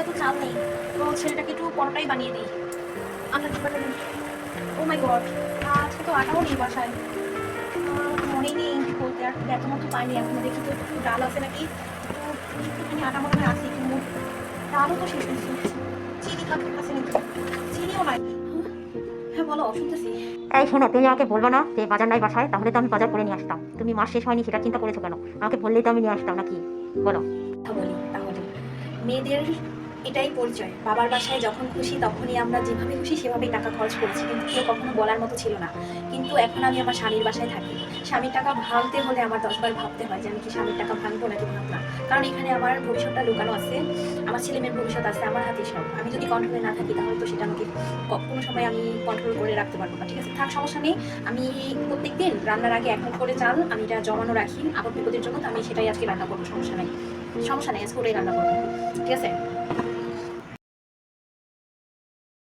বাসায় তো চাল নেই। তো ছেলেটাকে একটু পরোটাই বানিয়ে দিই। আল্লাহ ও মাই গড আজকে তো আটাও নেই বাসায়। মনে নেই বলতে আর এত মতো পাইনি এখন। দেখি তো একটু ডাল আছে নাকি? একটুখানি আটা মনে আছে কিন্তু ডালও তো শেষ হয়েছে। চিনি থাক আছে নাকি চিনিও নাই। হ্যাঁ বলো শুনতেছি এই শোনো তুমি আমাকে বলব না যে বাজার নাই বাসায় তাহলে তো আমি বাজার করে নিয়ে আসতাম। তুমি মাস শেষ হয়নি সেটা চিন্তা করেছ কেন? আমাকে বললেই তো আমি নিয়ে আসতাম নাকি? বলো। বলি তাহলে। মেয়েদের এটাই পরিচয়। বাবার বাসায় যখন খুশি, তখনই আমরা যেভাবে খুশি, সেভাবেই টাকা খরচ করেছি। কিন্তু কেউ কখনো বলার মতো ছিল না। কিন্তু এখন আমি আমার স্বামীর বাসায় থাকি। স্বামীর টাকা ভাঙতে হলে আমার দশবার ভাবতে হয় যে আমি কি স্বামীর টাকা ভাঙবো নাকি ভাঙবো না। কারণ এখানে আমার ভবিষ্যৎটা লুকানো আছে। আমার ছেলে মেয়ের ভবিষ্যৎ আছে, আমার হাতে সব। আমি যদি কন্ট্রোলে না থাকি, তাহলে তো সেটা আমাকে কোনো সময় আমি কন্ট্রোল করে রাখতে পারব না। ঠিক আছে, থাক, সমস্যা নেই। আমি প্রত্যেকদিন রান্নার আগে এক করে চাল, আমি এটা জমানো রাখি। আবার বিপদের জন্য তো আমি সেটাই আজকে রান্না করব, সমস্যা নেই। সমস্যা নেই, আজকে ওটাই রান্না করব। ঠিক আছে?